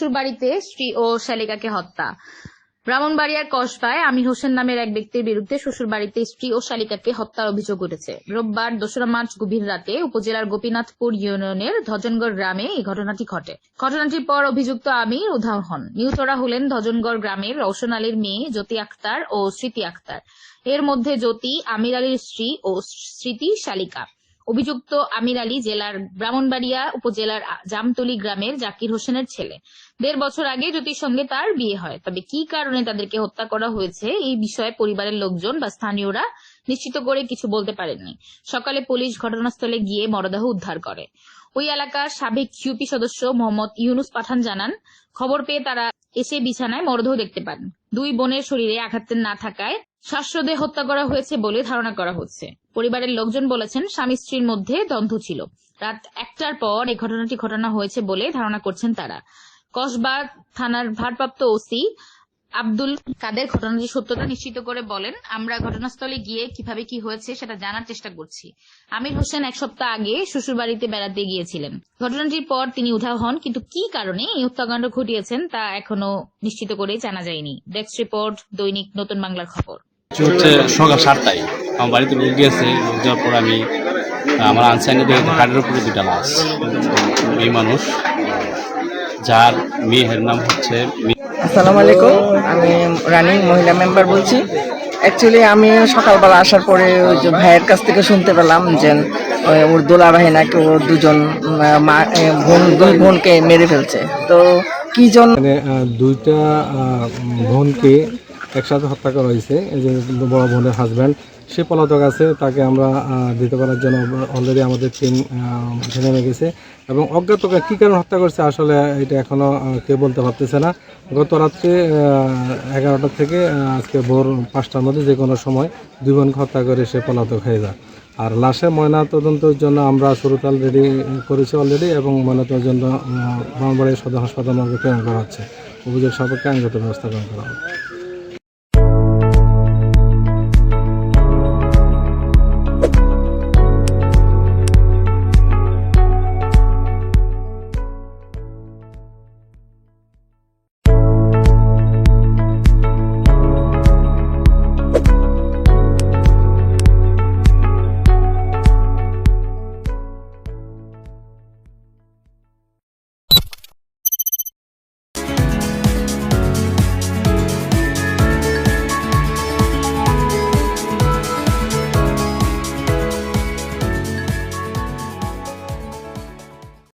শ্বশুর বাড়িতে স্ত্রী ও শালিকাকে হত্যা। ব্রাহ্মণবাড়িয়ার কসবায় আমির হোসেন নামের এক ব্যক্তির বিরুদ্ধে শ্বশুর বাড়িতে স্ত্রী ও শালিকাকে হত্যার অভিযোগ উঠেছে। রোববার দোসরা মার্চ গভীর রাতে উপজেলার গোপীনাথপুর ইউনিয়নের ধজনগড় গ্রামে এই ঘটনাটি ঘটে। ঘটনাটির পর অভিযুক্ত আমির উধাও হন। নিহতরা হলেন ধজনগড় গ্রামের রওশন আলীর মেয়ে জ্যোতি আক্তার ও স্মৃতি আক্তার। এর মধ্যে জ্যোতি, আমির আলীর স্ত্রী ও স্মৃতি শালিকা। অভিযুক্ত আমির আলী জেলার ব্রাহ্মণবাড়িয়া উপজেলার জামতলি গ্রামের জাকির হোসেনের ছেলে। দেড় বছর আগে জ্যোতির সঙ্গে তার বিয়ে হয়। তবে কি কারণে তাদেরকে হত্যা করা হয়েছে এই বিষয়ে পরিবারের লোকজন বা স্থানীয়রা নিশ্চিত করে কিছু বলতে পারেননি। সকালে পুলিশ ঘটনাস্থলে গিয়ে মরদেহ উদ্ধার করে। ওই এলাকার সাবেক ইউপি সদস্য মোহাম্মদ ইউনুস পাঠান জানান, খবর পেয়ে তারা এসে বিছানায় মরদেহ দেখতে পান। দুই বোনের শরীরে আঘাত না থাকায় শ্বাসরোধে হত্যা করা হয়েছে বলে ধারণা করা হচ্ছে। পরিবারের লোকজন বলেছেন, স্বামী স্ত্রীর মধ্যে দ্বন্দ্ব ছিল। রাত একটার পর এই ঘটনাটি ঘটনা হয়েছে বলে ধারণা করছেন তারা। কসবা থানার ভারপ্রাপ্ত ওসি আব্দুল কাদের ঘটনাটির সত্যতা নিশ্চিত করে বলেন, আমরা ঘটনাস্থলে গিয়ে কীভাবে কি হয়েছে সেটা জানার চেষ্টা করছি। আমির হোসেন এক সপ্তাহ আগে শ্বশুর বাড়িতে বেড়াতে গিয়েছিলেন। ঘটনাটির পর তিনি উধাও হন, কিন্তু কি কারণে এই হত্যাকাণ্ড ঘটিয়েছেন তা এখনও নিশ্চিত করে জানা যায়নি। ডেস্ক রিপোর্ট, দৈনিক নতুন বাংলার খবর। হচ্ছে সকাল সাতটায় আমার বাড়িতে লোক গিয়েছে লোক যাওয়ার পর আমি, আমার আনসাইনে দেখে হাটের উপরে দুটা লাশ। মেয়ে মানুষ, যার মেয়ের নাম হচ্ছে আসসালামু আলাইকুম। আমি রানিং, মহিলা মেম্বার বলছি। অ্যাকচুয়ালি আমি সকালবেলা আসার পরে ওই যে ভাইয়ের কাছ থেকে শুনতে পেলাম যে ওর দোলা নাকি ওর দুজন মা বোন, দুই বোনকে মেরে ফেলছে। তো কি জন এখানে দুইটা বোনকে একসাথে হত্যা করা হয়েছে। এই যে বড় বোনের হাজব্যান্ড সে পলাতক আছে, তাকে আমরা দিতে পারার জন্য অলরেডি আমাদের টিম নেমে গেছে। এবং অজ্ঞাতকে কী কারণে হত্যা করছে আসলে এটা এখনও কেউ বলতে পারতেছে না। গত রাত্রে এগারোটা থেকে আজকে ভোর পাঁচটার মধ্যে যে কোনো সময় দুই বোনকে হত্যা করে সে পলাতক হয়ে যায়। আর লাশের ময়না তদন্তের জন্য আমরা সুরতাল রেডি করেছি অলরেডি এবং ময়নাতদন্তের জন্য ব্রাহ্মণবাড়িয়া সদর হাসপাতাল প্রেরণ করা হচ্ছে। অভিযোগ সাপেক্ষে আইনগত ব্যবস্থা গ্রহণ করা হবে।